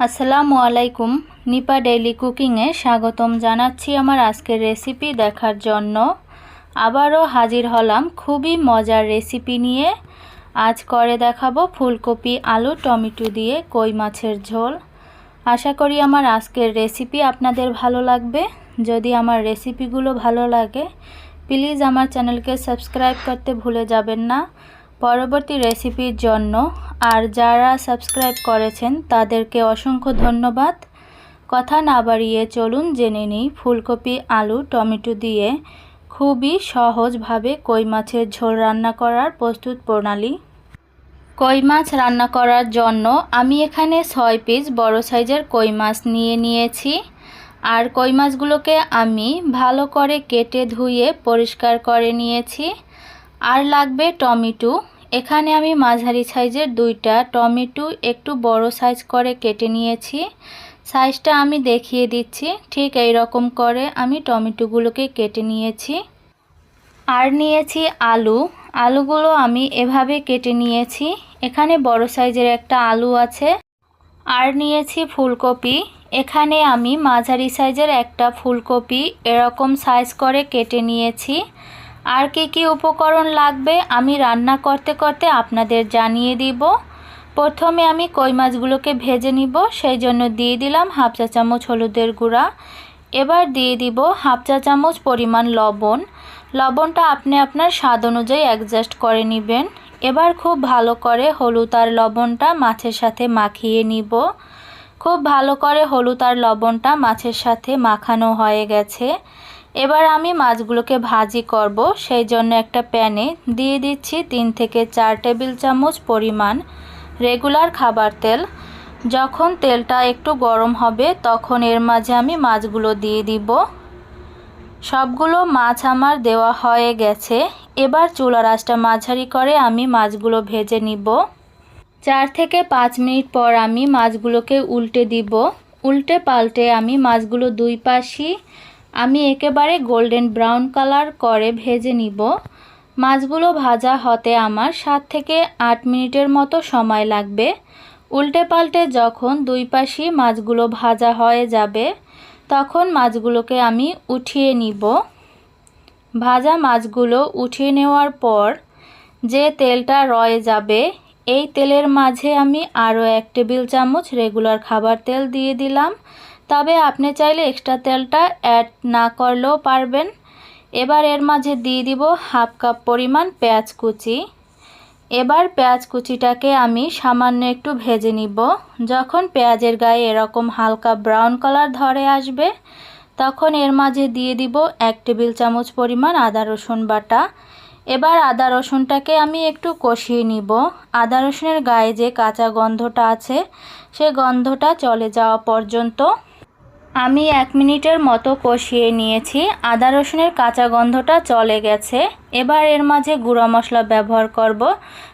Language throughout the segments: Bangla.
আসসালামু আলাইকুম। নিপা ডেইলি কুকিংয়ে স্বাগতম জানাচ্ছি আমার আজকের রেসিপি দেখার জন্য। আবারও হাজির হলাম খুবই মজার রেসিপি নিয়ে। আজ করে দেখাবো ফুলকপি, আলু, টমেটো দিয়ে কই মাছের ঝোল। আশা করি আমার আজকের রেসিপি আপনাদের ভালো লাগবে। যদি আমার রেসিপিগুলো ভালো লাগে, প্লিজ আমার চ্যানেলকে সাবস্ক্রাইব করতে ভুলে যাবেন না। পরবর্তী রেসিপির জন্য আর যারা সাবস্ক্রাইব করেছেন, তাদেরকে অসংখ্য ধন্যবাদ। কথা না বাড়িয়ে চলুন জেনে নিই ফুলকপি, আলু, টমেটো দিয়ে খুবই সহজভাবে কই মাছের ঝোল রান্না করার প্রস্তুত প্রণালী। কই মাছ রান্না করার জন্য আমি এখানে ছয় পিস বড় সাইজের কই মাছ নিয়ে নিয়েছি। আর কই মাছগুলোকে আমি ভালো করে কেটে ধুয়ে পরিষ্কার করে নিয়েছি। আর লাগবে টমেটো। এখানে আমি মাঝারি সাইজের দুইটা টমেটো একটু বড় সাইজ করে কেটে নিয়েছি। সাইজটা আমি দেখিয়ে দিচ্ছি, ঠিক এই রকম করে আমি টমেটোগুলোকে কেটে নিয়েছি। আর নিয়েছি আলু। আলুগুলো আমি এভাবে কেটে নিয়েছি। এখানে বড় সাইজের একটা আলু আছে। আর নিয়েছি ফুলকপি। এখানে আমি মাঝারি সাইজের একটা ফুলকপি এরকম সাইজ করে কেটে নিয়েছি। আর কি কি উপকরণ লাগবে আমি রান্না করতে করতে আপনাদের জানিয়ে দিব। প্রথমে আমি কই মাছগুলোকে ভেজে নিব, সেই জন্য দিয়ে দিলাম হাফ চা চামচ হলুদের গুঁড়া। এবার দিয়ে দিব হাফ চা চামচ পরিমাণ লবণ। লবণটা আপনি আপনার স্বাদ অনুযায়ী অ্যাডজাস্ট করে নেবেন। এবার খুব ভালো করে হলুদ আর লবণটা মাছের সাথে মাখিয়ে নিব। খুব ভালো করে হলুদ আর লবণটা মাছের সাথে মাখানো হয়ে গেছে। এবার আমি মাছগুলোকে ভাজি করব। সেই জন্য একটা প্যানে দিয়ে দিচ্ছি তিন থেকে চার টেবিল চামচ পরিমাণ রেগুলার খাবার তেল। যখন তেলটা একটু গরম হবে, তখন এর মাঝে আমি মাছগুলো দিয়ে দিব। সবগুলো মাছ আমার দেওয়া হয়ে গেছে। এবার চুলার আঁচটা মাঝারি করে আমি মাছগুলো ভেজে নিব। চার থেকে পাঁচ মিনিট পর আমি মাছগুলোকে উল্টে দিব। উল্টে পাল্টে আমি মাছগুলো দুই পাশই আমি একেবারে গোল্ডেন ব্রাউন কালার করে ভেজে নিব। মাছগুলো ভাজা হতে আমার সাত থেকে আট মিনিটের মতো সময় লাগবে। উল্টে পাল্টে যখন দুই পাশই মাছগুলো ভাজা হয়ে যাবে, তখন মাছগুলোকে আমি উঠিয়ে নিব। ভাজা মাছগুলো উঠিয়ে নেওয়ার পর যে তেলটা রয়ে যাবে, এই তেলের মাঝে আমি আরও এক টেবিল চামচ রেগুলার খাবার তেল দিয়ে দিলাম। তবে আপনি চাইলে এক্সট্রা তেলটা অ্যাড না করলেও পারবেন। এবার এর মাঝে দিয়ে দিব হাফ কাপ পরিমাণ পেঁয়াজ কুচি। এবার পেঁয়াজ কুচিটাকে আমি সামান্য একটু ভেজে নিব। যখন পেঁয়াজের গায়ে এরকম হালকা ব্রাউন কালার ধরে আসবে, তখন এর মাঝে দিয়ে দিব এক টেবিল চামচ পরিমাণ আদা রসুন বাটা। এবার আদা রসুনটাকে আমি একটু কষিয়ে নিব। আদা রসুনের গায়ে যে কাঁচা গন্ধটা আছে, সে গন্ধটা চলে যাওয়া পর্যন্ত আমি এক মিনিটের মতো কষিয়ে নিয়েছি। আদা রসুনের কাঁচা গন্ধটা চলে গেছে। এবার এর মাঝে গুঁড়ো মশলা ব্যবহার করব।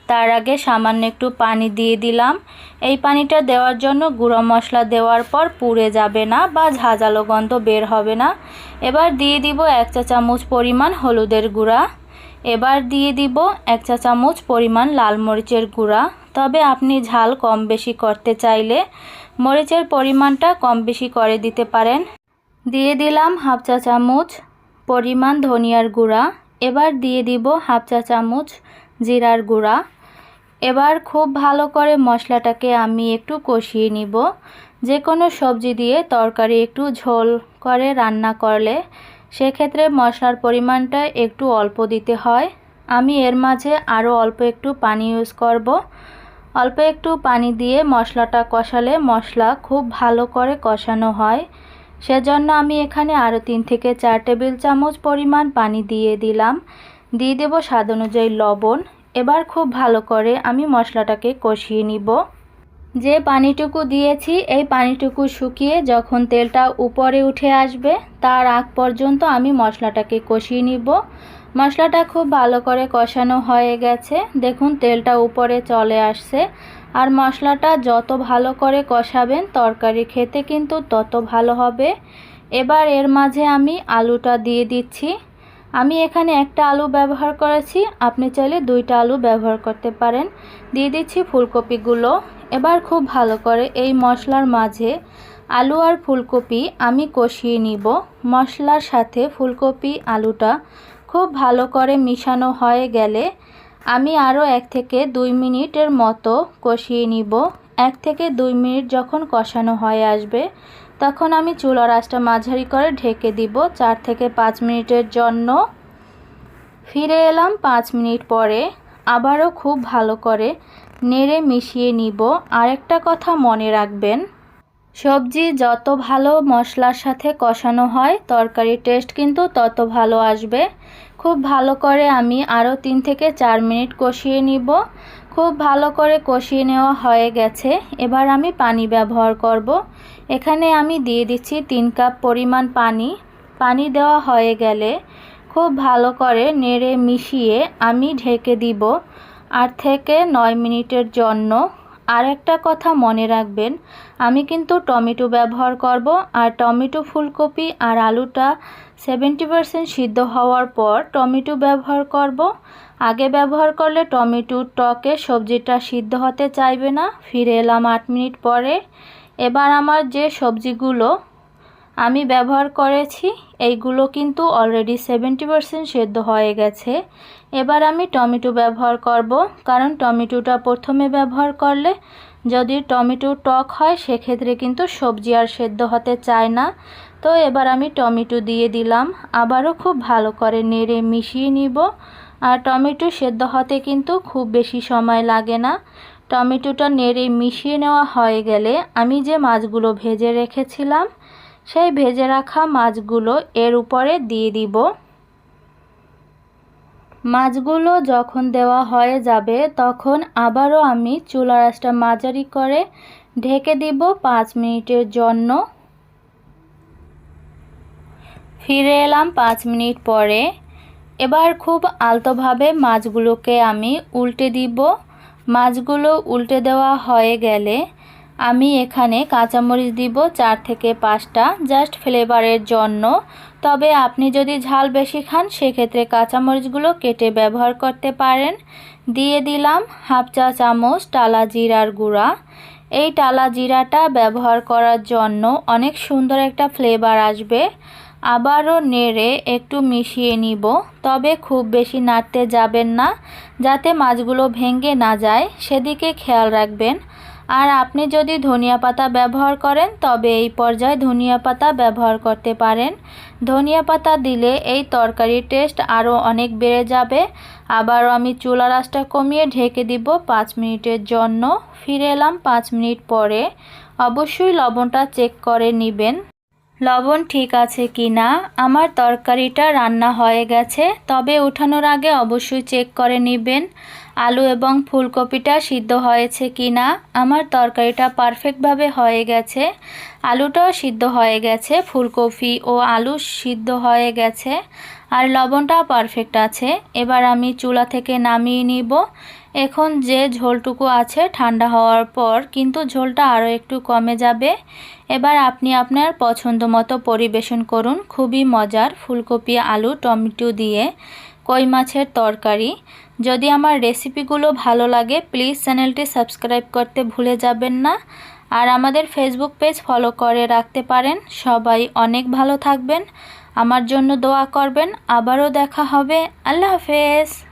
তার আগে সামান্য একটু পানি দিয়ে দিলাম। এই পানিটা দেওয়ার জন্য গুঁড়ো মশলা দেওয়ার পর পুড়ে যাবে না বা ঝাঁঝালো গন্ধ বের হবে না। এবার দিয়ে দিব এক চা চামচ পরিমাণ হলুদের গুঁড়া। এবার দিয়ে দিব এক চা চামচ পরিমাণ লাল মরিচের গুঁড়া। তবে আপনি ঝাল কম বেশি করতে চাইলে মরিচের পরিমাণটা কম বেশি করে দিতে পারেন। দিয়ে দিলাম হাফ চা চামচ পরিমাণ ধনিয়ার গুঁড়া। এবার দিয়ে দিব হাফ চা চামচ জিরার গুঁড়া। এবার খুব ভালো করে মশলাটাকে আমি একটু কষিয়ে নিব। যে কোনো সবজি দিয়ে তরকারি একটু ঝোল করে রান্না করলে সেক্ষেত্রে মশলার পরিমাণটা একটু অল্প দিতে হয়। আমি এর মাঝে আরও অল্প একটু পানি ইউজ করব। অল্প একটু পানি দিয়ে মশলাটা কষালে মশলা খুব ভালো করে কষানো হয়। সেজন্য আমি এখানে আরও তিন থেকে চার টেবিল চামচ পরিমাণ পানি দিয়ে দিলাম। দিয়ে দেবো স্বাদ অনুযায়ী লবণ। এবার খুব ভালো করে আমি মশলাটাকে কষিয়ে নিব। যে পানিটুকু দিয়েছি, এই পানিটুকু শুকিয়ে যখন তেলটা উপরে উঠে আসবে, তার আগ পর্যন্ত আমি মশলাটাকে কষিয়ে নিব। মশলাটা খুব ভালো করে কষানো হয়ে গেছে। দেখুন, তেলটা উপরে চলে আসছে। আর মশলাটা যত ভালো করে কষাবেন, তরকারি খেতে কিন্তু তত ভালো হবে। এবার এর মাঝে আমি আলুটা দিয়ে দিচ্ছি। আমি এখানে একটা আলু ব্যবহার করেছি। আপনি চাইলে দুইটা আলু ব্যবহার করতে পারেন। দিয়ে দিচ্ছি ফুলকপিগুলো। এবার খুব ভালো করে এই মশলার মাঝে আলু আর ফুলকপি আমি কষিয়ে নিব। মশলার সাথে ফুলকপি, আলুটা খুব ভালো করে মিশানো হয়ে গেলে আমি আরও এক থেকে দুই মিনিটের মতো কষিয়ে নিব। এক থেকে দুই মিনিট যখন কষানো হয়ে আসবে, তখন আমি চুলার আঁচটা মাঝারি করে ঢেকে দিব। চার থেকে পাঁচ মিনিটের জন্য ফিরে এলাম পাঁচ মিনিট পরে। আবারও খুব ভালো করে নেড়ে মিশিয়ে নিব। আরেকটা কথা মনে রাখবেন সবজি যত ভালো মশলার সাথে কষানো হয় তরকারির টেস্ট কিন্তু তত ভালো আসবে। খুব ভালো করে আমি আরও তিন থেকে চার মিনিট কষিয়ে নিব। খুব ভালো করে কষিয়ে নেওয়া হয়ে গেছে। এবার আমি পানি ব্যবহার করব। এখানে আমি দিয়ে দিচ্ছি তিন কাপ পরিমাণ পানি। পানি দেওয়া হয়ে গেলে খুব ভালো করে নেড়ে মিশিয়ে আমি ঢেকে দিব। আট থেকে নয় মিনিটের জন্য আর একটা কথা মনে রাখবেন, আমি কিন্তু টমেটো ব্যবহার করব আর টমেটো ফুলকপি আর আলুটা সেভেন্টি পারসেন্ট সিদ্ধ হওয়ার পর টমেটো ব্যবহার করব। আগে ব্যবহার করলে টমেটোর টকে, সবজিটা সিদ্ধ হতে চাইবে না, ফিরে এলাম আট মিনিট পরে। এবার আমার যে সবজিগুলো আমি ব্যবহার করেছি, এইগুলো কিন্তু অলরেডি সেভেন্টি পারসেন্ট সেদ্ধ হয়ে গেছে। এবার আমি টমেটো ব্যবহার করব, কারণ টমেটোটা প্রথমে ব্যবহার করলে যদি টমেটো টক হয়, সেক্ষেত্রে কিন্তু সবজি আর সেদ্ধ হতে চায় না। তো এবার আমি টমেটো দিয়ে দিলাম, আবারও খুব ভালো করে নেড়ে মিশিয়ে নিব। আর টমেটো সেদ্ধ হতে কিন্তু খুব বেশি সময় লাগে না। টমেটোটা নেড়ে মিশিয়ে নেওয়া হয়ে গেলে আমি যে মাছগুলো ভেজে রেখেছিলাম সেই ভেজে রাখা মাছগুলো এর উপরে দিয়ে দিব। মাছগুলো যখন দেওয়া হয়ে যাবে, তখন আবারও আমি চুলার আঁচটা মাঝারি করে ঢেকে দিব পাঁচ মিনিটের জন্য। ফিরে এলাম পাঁচ মিনিট পরে। এবার খুব আলতোভাবে মাছগুলোকে আমি উল্টে দিব। মাছগুলো উল্টে দেওয়া হয়ে গেলে আমি এখানে কাঁচামরিচ দিব চার থেকে পাঁচটা জাস্ট ফ্লেভারের জন্য। তবে আপনি যদি ঝাল বেশি খান, সেক্ষেত্রে কাঁচামরিচগুলো কেটে ব্যবহার করতে পারেন। দিয়ে দিলাম হাফ চা চামচ টালা জিরার গুঁড়া। এই টালা জিরাটা ব্যবহার করার জন্য অনেক সুন্দর একটা ফ্লেভার আসবে। আবারও নেড়ে একটু মিশিয়ে নিব। তবে খুব বেশি নাড়তে যাবেন না, যাতে মাছগুলো ভেঙে না যায়। সেদিকে খেয়াল রাখবেন। আর আপনি যদি ধনিয়া পাতা ব্যবহার করেন, তবে এই পর্যায়ে ধনিয়া পাতা ব্যবহার করতে পারেন। ধনিয়া পাতা দিলে এই তরকারির টেস্ট আরও অনেক বেড়ে যাবে। আবারও আমি চুলা রাসটা কমিয়ে ঢেকে দিব পাঁচ মিনিটের জন্য। ফিরে এলাম পাঁচ মিনিট পরে। অবশ্যই লবণটা চেক করে নেবেন। লবণ ঠিক আছে কি না? আমার তরকারিটা রান্না হয়ে গেছে, তবে উঠানোর আগে অবশ্যই চেক করে নেবেন। আলু এবং ফুলকপিটা সিদ্ধ হয়েছে কি না? আমার তরকারিটা পারফেক্টভাবে হয়ে গেছে। আলুটাও সিদ্ধ হয়ে গেছে, ফুলকপি ও আলু সিদ্ধ হয়ে গেছে, আর লবণটাও পারফেক্ট আছে। এবার আমি চুলা থেকে নামিয়ে নিব। এখন যে ঝোলটুকু আছে ঠান্ডা হওয়ার পর, কিন্তু ঝোলটা আরও একটু কমে যাবে। এবার আপনি আপনার পছন্দ মতো পরিবেশন করুন। খুবই মজার ফুলকপি, আলু, টমেটো দিয়ে। কই মাছের তরকারি। যদি আমার রেসিপিগুলো ভালো লাগে, প্লিজ চ্যানেলটি সাবস্ক্রাইব করতে ভুলে যাবেন না। আর আমাদের ফেসবুক পেজ ফলো করে রাখতে পারেন। সবাই অনেক ভালো থাকবেন। আমার জন্য দোয়া করবেন। আবারও দেখা হবে। আল্লাহ হাফেজ।